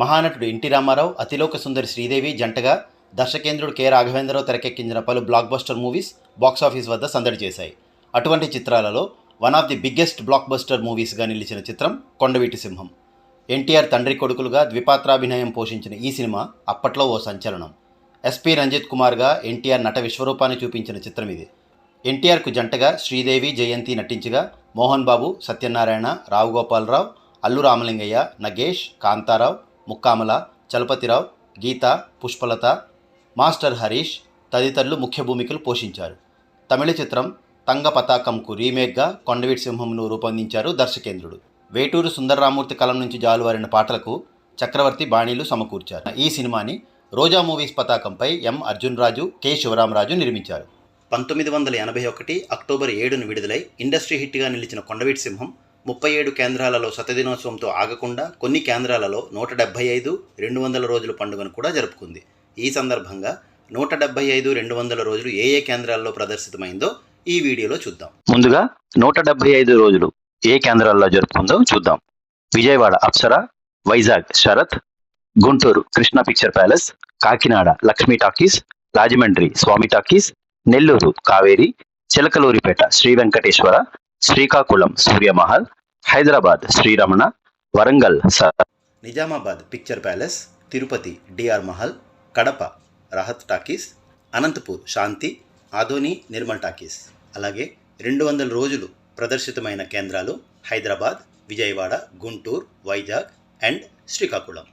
మహానటుడు NT Ramarao అతిలోక సుందరి శ్రీదేవి జంటగా దర్శకేంద్రుడు కె రాఘవేంద్రరావు తెరకెక్కించిన పలు బ్లాక్ బస్టర్ మూవీస్ బాక్సాఫీస్ వద్ద సందడి చేశాయి. అటువంటి చిత్రాలలో one of the biggest blockbuster మూవీస్గా నిలిచిన చిత్రం కొండవీటి సింహం. ఎన్టీఆర్ తండ్రి కొడుకులుగా ద్విపాత్రాభినయం పోషించిన ఈ సినిమా అప్పట్లో ఓ సంచలనం. ఎస్పి రంజిత్ కుమార్గా ఎన్టీఆర్ నట విశ్వరూపాన్ని చూపించిన చిత్రం ఇది. ఎన్టీఆర్కు జంటగా శ్రీదేవి జయంతి నటించగా మోహన్ బాబు సత్యనారాయణ రావు గోపాలరావు అల్లు రామలింగయ్య నగేష్ కాంతారావు ముక్కామల చలపతిరావు గీత పుష్పలత మాస్టర్ హరీష్ తదితరులు ముఖ్య భూమికలు పోషించారు. తమిళ చిత్రం తంగ పతాకంకు రీమేక్గా కొండవీటి సింహంను రూపొందించారు దర్శకేంద్రుడు. వేటూరు సుందరరామూర్తి కలం నుంచి జాలువారిన పాటలకు చక్రవర్తి బాణీలు సమకూర్చారు. ఈ సినిమాని రోజా మూవీస్ పతాకంపై ఎం. అర్జున్ రాజు కె. శివరామరాజు నిర్మించారు. పంతొమ్మిది వందల ఎనభై ఒకటి అక్టోబర్ ఏడును విడుదలై ఇండస్ట్రీ హిట్గా నిలిచిన కొండవీటి సింహం ముప్పై ఏడు కేంద్రాలలో శతదినోత్సవంతో ఆగకుండా కొన్ని కేంద్రాలలో నూట డెబ్బై ఐదు రెండు వందల రోజుల పండుగను కూడా జరుపుకుంది. ఈ సందర్భంగా నూట డెబ్బై ఐదు రెండు వందల రోజులు ఏ ఏ కేంద్రాల్లో ప్రదర్శితమైందో ఈ వీడియోలో చూద్దాం. ముందుగా నూట డెబ్బై ఐదు రోజులు ఏ కేంద్రాల్లో జరుపుకుందో చూద్దాం. Vijayawada Apsara Vizag Sarath Guntur Krishna picture palace Kakinada Lakshmi talkies Rajahmundry Swamy talkies Nellore Kaveri Chilakaluripet Sri Venkateswara Srikakulam Surya Mahal Hyderabad Sri Ramana Warangal Nizamabad picture palace Tirupati DR Mahal Kadapa Rahat talkies Anantapur Shanti Adoni Nirmal talkies. అలాగే రెండు వందల రోజులు ప్రదర్శితమైన కేంద్రాలు Hyderabad Vijayawada Guntur Vizag and Srikakulam.